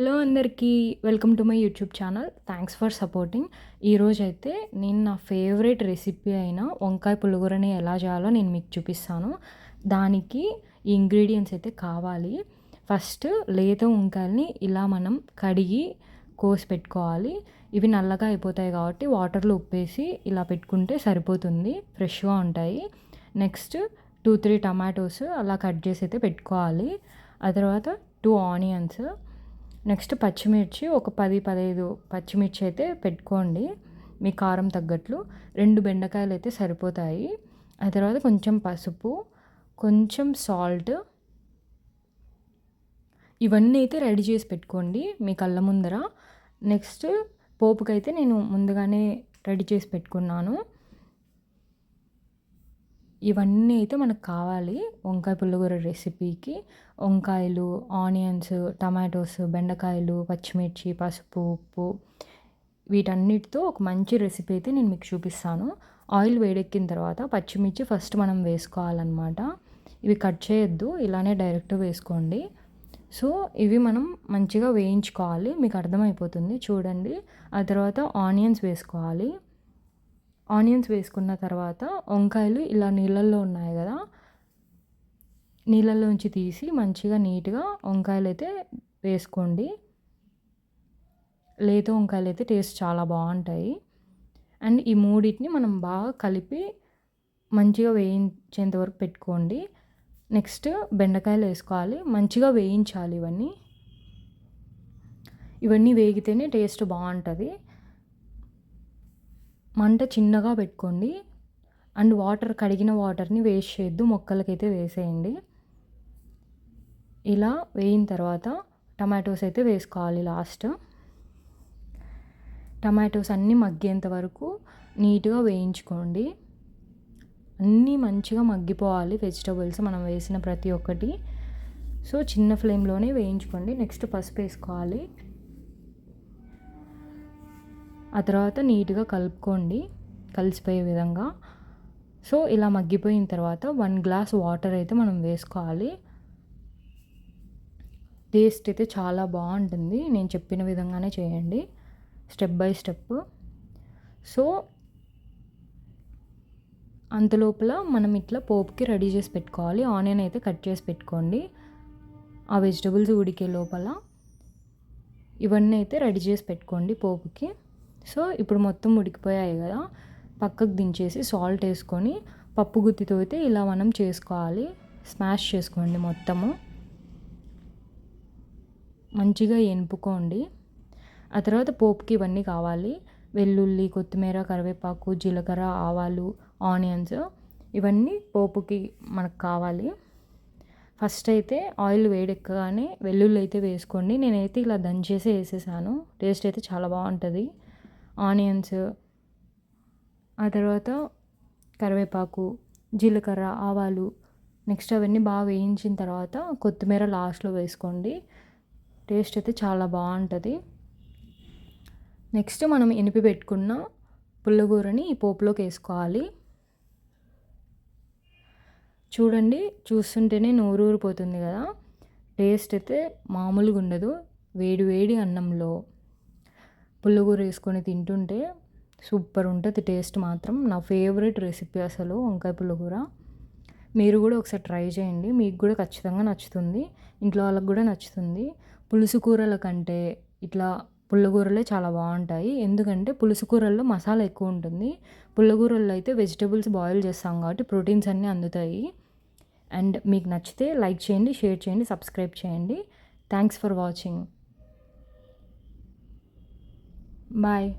Hello అందరికీ welcome to my YouTube channel. Thanks for supporting ఈరోజు అయితే నేను నా ఫేవరెట్ రెసిపీ అయిన వంకాయ పులుగురని ఎలా చేయాలో నేను మీకు చూపిస్తాను. దానికి ఈ ఇంగ్రీడియంట్స్ అయితే కావాలి. ఫస్ట్ లేత వంకాయల్ని ఇలా మనం కడిగి కోసి పెట్టుకోవాలి. ఇవి నల్లగా అయిపోతాయి కాబట్టి వాటర్లో ఉప్పేసి ఇలా పెట్టుకుంటే సరిపోతుంది. ఫ్రెష్గా ఉంటాయి. నెక్స్ట్ టూ త్రీ టమాటోస్ అలా కట్ చేసి అయితే పెట్టుకోవాలి. ఆ తర్వాత టూ ఆనియన్స్ నెక్స్ట్ పచ్చిమిర్చి ఒక పది పదహైదు పచ్చిమిర్చి అయితే పెట్టుకోండి. మీ కారం తగ్గట్లు. రెండు బెండకాయలు అయితే సరిపోతాయి. ఆ తర్వాత కొంచెం పసుపు కొంచెం సాల్ట్. ఇవన్నీ అయితే రెడీ చేసి పెట్టుకోండి మీ కళ్ళ ముందర. నెక్స్ట్ పోపుకైతే నేను ముందుగానే రెడీ చేసి పెట్టుకున్నాను. ఇవన్నీ అయితే మనకు కావాలి. వంకాయ పుల్లగూర రెసిపీకి. వంకాయలు ఆనియన్స్ టమాటోస్ బెండకాయలు పచ్చిమిర్చి పసుపు ఉప్పు వీటన్నిటితో ఒక మంచి రెసిపీ అయితే నేను మీకు చూపిస్తాను. ఆయిల్ వేడెక్కిన తర్వాత పచ్చిమిర్చి ఫస్ట్ మనం వేసుకోవాలన్నమాట. ఇవి కట్ చేయొద్దు ఇలానే డైరెక్ట్ వేసుకోండి. సో ఇవి మనం మంచిగా వేయించుకోవాలి. మీకు అర్థమైపోతుంది. చూడండి. ఆ తర్వాత ఆనియన్స్ వేసుకోవాలి. ఆనియన్స్ వేసుకున్న తర్వాత వంకాయలు ఇలా నీళ్ళల్లో ఉన్నాయి కదా నీళ్ళల్లోంచి తీసి మంచిగా నీట్గా వంకాయలు అయితే వేసుకోండి. లేత వంకాయలు అయితే టేస్ట్ చాలా బాగుంటాయి. అండ్ ఈ మూడింటిని మనం బాగా కలిపి మంచిగా వేయించేంత వరకు పెట్టుకోండి. నెక్స్ట్ బెండకాయలు వేసుకోవాలి మంచిగా వేయించాలి ఇవన్నీ. ఇవన్నీ వేగితేనే టేస్ట్ బాగుంటుంది. మంట చిన్నగా పెట్టుకోండి. అండ్ వాటర్ కడిగిన వాటర్ని వేస్ట్ చేయొద్దు. మొక్కలకైతే వేసేయండి. ఇలా వేయిన తర్వాత టమాటోస్ అయితే వేసుకోవాలి లాస్ట్. టమాటోస్ అన్నీ మగ్గేంత వరకు నీట్గా వేయించుకోండి. అన్నీ మంచిగా మగ్గిపోవాలి వెజిటబుల్స్ మనం వేసిన ప్రతి ఒక్కటి. సో చిన్న ఫ్లేమ్లోనే వేయించుకోండి. నెక్స్ట్ పసుపు వేసుకోవాలి. ఆ తర్వాత నీట్గా కలుపుకోండి కలిసిపోయే విధంగా. సో ఇలా మగ్గిపోయిన తర్వాత వన్ గ్లాస్ వాటర్ అయితే మనం వేసుకోవాలి. టేస్ట్ అయితే చాలా బాగుంటుంది. నేను చెప్పిన విధంగానే చేయండి స్టెప్ బై స్టెప్. సో అంతలోపల మనం ఇట్లా పోపుకి రెడీ చేసి పెట్టుకోవాలి. ఆనియన్ అయితే కట్ చేసి పెట్టుకోండి. ఆ వెజిటబుల్స్ ఉడికే లోపల ఇవన్నీ అయితే రెడీ చేసి పెట్టుకోండి పోపుకి. సో ఇప్పుడు మొత్తం ఉడికిపోయాయి కదా పక్కకు దించేసి సాల్ట్ వేసుకొని పప్పు గుత్తితో అయితే ఇలా మనం చేసుకోవాలి. స్మాష్ చేసుకోండి మొత్తము. మంచిగా ఎనుపుకోండి. ఆ తర్వాత పోపుకి ఇవన్నీ కావాలి. వెల్లుల్లి కొత్తిమీర కరివేపాకు జీలకర్ర ఆవాలు ఆనియన్స్ ఇవన్నీ పోపుకి మనకు కావాలి. ఫస్ట్ అయితే ఆయిల్ వేడెక్కగానే వెల్లుల్లి అయితే వేసుకోండి. నేనైతే ఇలా దంచేసి వేసేసాను. టేస్ట్ అయితే చాలా బాగుంటుంది. ఆనియన్స్ ఆ తర్వాత కరివేపాకు జీలకర్ర ఆవాలు నెక్స్ట్ అవన్నీ బాగా వేయించిన తర్వాత కొత్తిమీర లాస్ట్లో వేసుకోండి. టేస్ట్ అయితే చాలా బాగుంటుంది. నెక్స్ట్ మనం ఎనిపి పెట్టుకున్న పుల్లగూరని ఈ పోపులోకి వేసుకోవాలి. చూడండి చూస్తుంటేనే నోరూరిపోతుంది కదా. టేస్ట్ అయితే మామూలుగా ఉండదు వేడి వేడి అన్నంలో. పుల్లగూర వేసుకొని తింటుంటే సూపర్ ఉంటుంది టేస్ట్ మాత్రం. నా ఫేవరెట్ రెసిపీ అసలు వంకాయ పుల్లగూర. మీరు కూడా ఒకసారి ట్రై చేయండి మీకు కూడా ఖచ్చితంగా నచ్చుతుంది ఇంట్లో వాళ్ళకి కూడా నచ్చుతుంది. పులుసు కూరల కంటే ఇట్లా పుల్లగూరలే చాలా బాగుంటాయి. ఎందుకంటే పులుసు కూరల్లో మసాలా ఎక్కువ ఉంటుంది. పుల్లగూరల్లో అయితే వెజిటబుల్స్ బాయిల్ చేస్తాం కాబట్టి ప్రోటీన్స్ అన్నీ అందుతాయి. అండ్ మీకు నచ్చితే లైక్ చేయండి షేర్ చేయండి సబ్స్క్రైబ్ చేయండి. Thanks for watching. Bye.